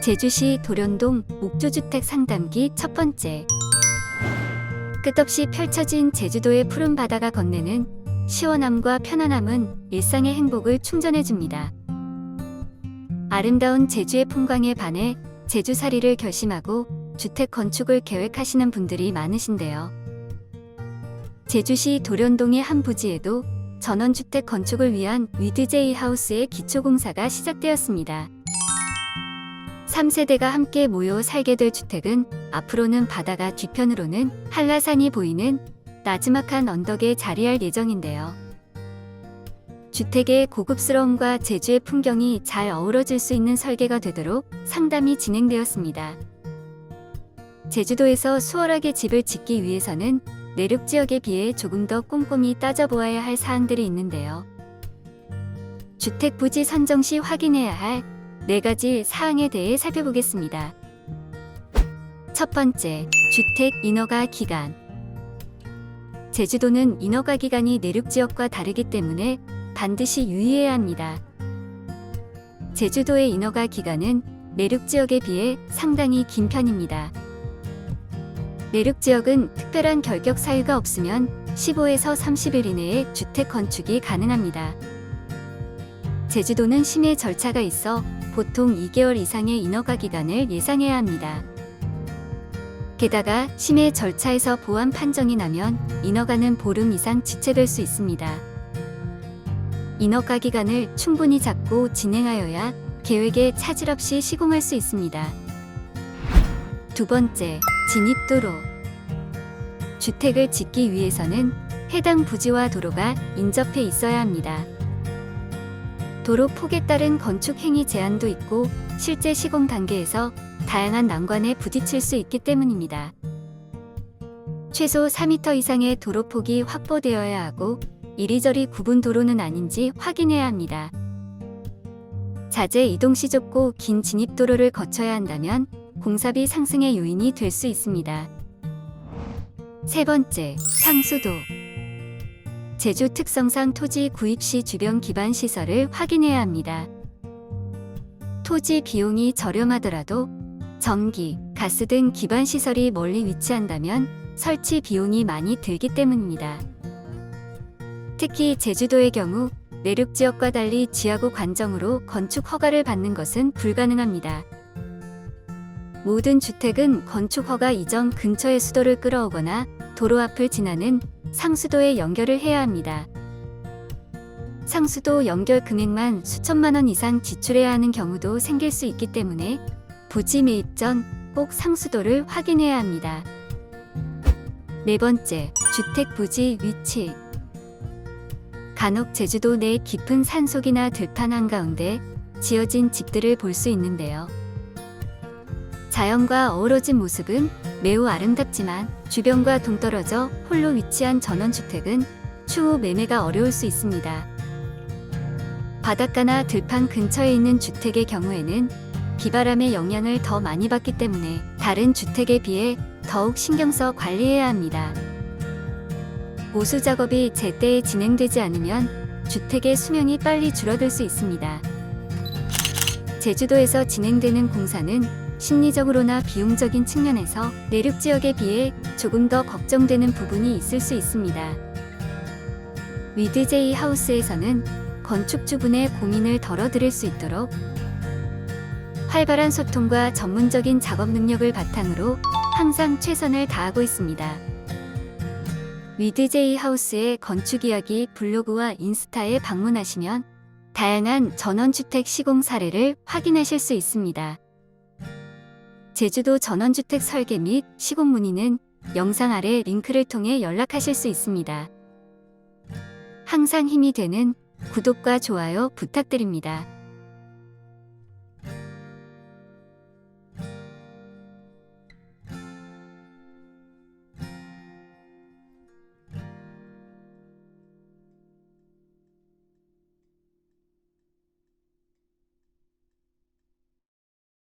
제주시 도련동 목조주택 상담기 첫 번째. 끝없이 펼쳐진 제주도의 푸른 바다가 건네는 시원함과 편안함은 일상의 행복을 충전해줍니다. 아름다운 제주의 풍광에 반해 제주살이를 결심하고 주택 건축을 계획하시는 분들이 많으신데요. 제주시 도련동의 한 부지에도 전원주택 건축을 위한 위드제이 하우스의 기초공사가 시작되었습니다. 3세대가 함께 모여 살게 될 주택은 앞으로는 바다가 뒤편으로는 한라산이 보이는 나지막한 언덕에 자리할 예정인데요. 주택의 고급스러움과 제주의 풍경이 잘 어우러질 수 있는 설계가 되도록 상담이 진행되었습니다. 제주도에서 수월하게 집을 짓기 위해서는 내륙 지역에 비해 조금 더 꼼꼼히 따져보아야 할 사항들이 있는데요. 주택 부지 선정 시 확인해야 할 네 가지 사항에 대해 살펴보겠습니다. 첫 번째, 주택 인허가 기간. 제주도는 인허가 기간이 내륙 지역과 다르기 때문에 반드시 유의해야 합니다. 제주도의 인허가 기간은 내륙 지역에 비해 상당히 긴 편입니다. 내륙 지역은 특별한 결격 사유가 없으면 15에서 30일 이내에 주택 건축이 가능합니다. 제주도는 심의 절차가 있어 보통 2개월 이상의 인허가 기간을 예상해야 합니다. 게다가 심의 절차에서 보완 판정이 나면 인허가는 보름 이상 지체될 수 있습니다. 인허가 기간을 충분히 잡고 진행하여야 계획에 차질 없이 시공할 수 있습니다. 두 번째, 진입도로. 주택을 짓기 위해서는 해당 부지와 도로가 인접해 있어야 합니다. 도로 폭에 따른 건축 행위 제한도 있고 실제 시공 단계에서 다양한 난관에 부딪힐 수 있기 때문입니다. 최소 4m 이상의 도로 폭이 확보되어야 하고 이리저리 구분 도로는 아닌지 확인해야 합니다. 자재 이동 시 좁고 긴 진입 도로를 거쳐야 한다면 공사비 상승의 요인이 될 수 있습니다. 세 번째, 상수도. 제주 특성상 토지 구입 시 주변 기반 시설을 확인해야 합니다. 토지 비용이 저렴하더라도 전기, 가스 등 기반 시설이 멀리 위치한다면 설치 비용이 많이 들기 때문입니다. 특히 제주도의 경우 내륙 지역과 달리 지하구 관정으로 건축 허가를 받는 것은 불가능합니다. 모든 주택은 건축 허가 이전 근처의 수도를 끌어오거나 도로 앞을 지나는 상수도에 연결을 해야 합니다. 상수도 연결 금액만 수천만 원 이상 지출해야 하는 경우도 생길 수 있기 때문에 부지 매입 전 꼭 상수도를 확인해야 합니다. 네 번째, 주택 부지 위치. 간혹 제주도 내 깊은 산속이나 들판 한가운데 지어진 집들을 볼 수 있는데요. 자연과 어우러진 모습은 매우 아름답지만 주변과 동떨어져 홀로 위치한 전원주택은 추후 매매가 어려울 수 있습니다. 바닷가나 들판 근처에 있는 주택의 경우에는 비바람의 영향을 더 많이 받기 때문에 다른 주택에 비해 더욱 신경 써 관리해야 합니다. 보수 작업이 제때에 진행되지 않으면 주택의 수명이 빨리 줄어들 수 있습니다. 제주도에서 진행되는 공사는 심리적으로나 비용적인 측면에서 내륙 지역에 비해 조금 더 걱정되는 부분이 있을 수 있습니다. 위드제이 하우스에서는 건축주분의 고민을 덜어드릴 수 있도록 활발한 소통과 전문적인 작업 능력을 바탕으로 항상 최선을 다하고 있습니다. 위드제이 하우스의 건축 이야기 블로그와 인스타에 방문하시면 다양한 전원주택 시공 사례를 확인하실 수 있습니다. 제주도 전원주택 설계 및 시공 문의는 영상 아래 링크를 통해 연락하실 수 있습니다. 항상 힘이 되는 구독과 좋아요 부탁드립니다.